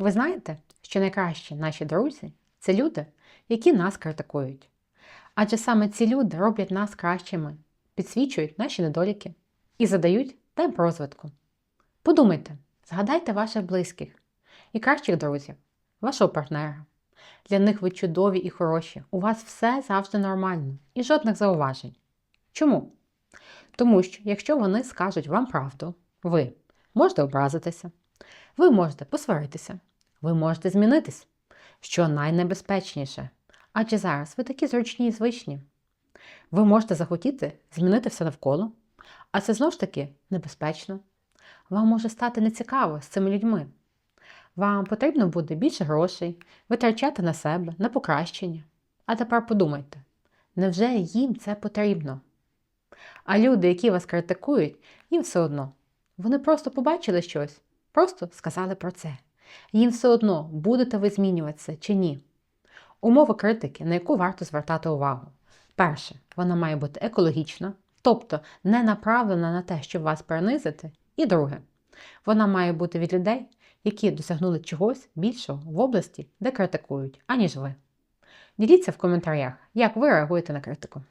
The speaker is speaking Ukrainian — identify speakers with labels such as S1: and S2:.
S1: Ви знаєте, що найкращі наші друзі це люди, які нас критикують. Адже саме ці люди роблять нас кращими, підсвічують наші недоліки і задають темп розвитку. Подумайте, згадайте ваших близьких і кращих друзів, вашого партнера. Для них ви чудові і хороші, у вас все завжди нормально і жодних зауважень. Чому? Тому що, якщо вони скажуть вам правду, ви можете образитися, ви можете посваритися, ви можете змінитись, що найнебезпечніше. Адже зараз ви такі зручні і звичні. Ви можете захотіти змінити все навколо, а це знову ж таки небезпечно. Вам може стати нецікаво з цими людьми. Вам потрібно буде більше грошей, витрачати на себе, на покращення. А тепер подумайте, невже їм це потрібно? А люди, які вас критикують, їм все одно. Вони просто побачили щось, просто сказали про це. Їм все одно, будете ви змінюватися чи ні. Умова критики, на яку варто звертати увагу. Перше, вона має бути екологічна, тобто не направлена на те, щоб вас принизити. І друге, вона має бути від людей, які досягнули чогось більшого в області, де критикують, аніж ви. Діліться в коментарях, як ви реагуєте на критику.